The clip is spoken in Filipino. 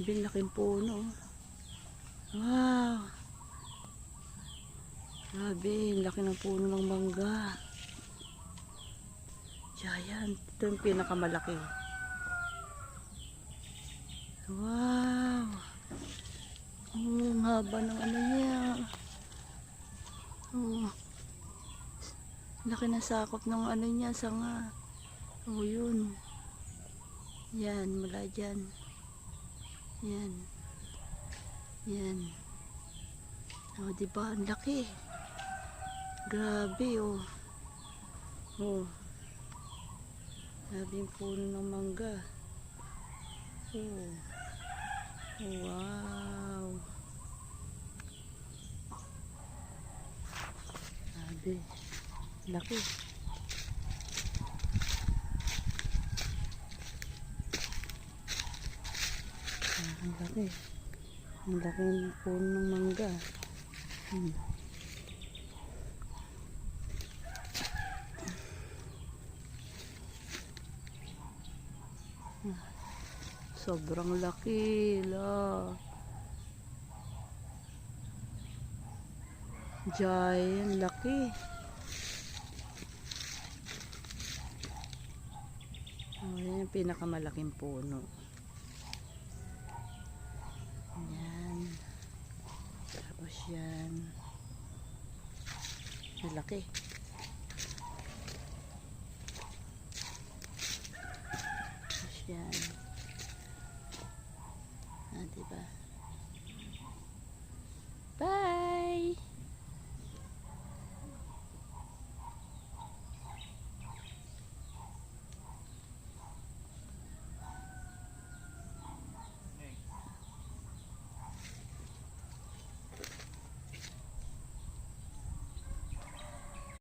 Sabi, laking puno. Wow! Grabe, laki ng puno ng mangga. Giant. Ito yung pinakamalaki. Wow! Oh, ang haba ng ano niya. Oh. Laki na sakop ng ano niya, sanga. Oh, yun. Yan, mula dyan. Yan. Yan. Oh, di ba? Ang laki. Grabe, oh. Oh. Grabe puno ng mangga. Oh. Oh, wow. Grabe. Laki. Ah, ang laki. Ang laki ng puno ng mangga. Hmm. Sobrang laki. La. Giant laki. Oh, yan yung pinakamalaking puno. Yan. Malaki. Yan. Ah, diba?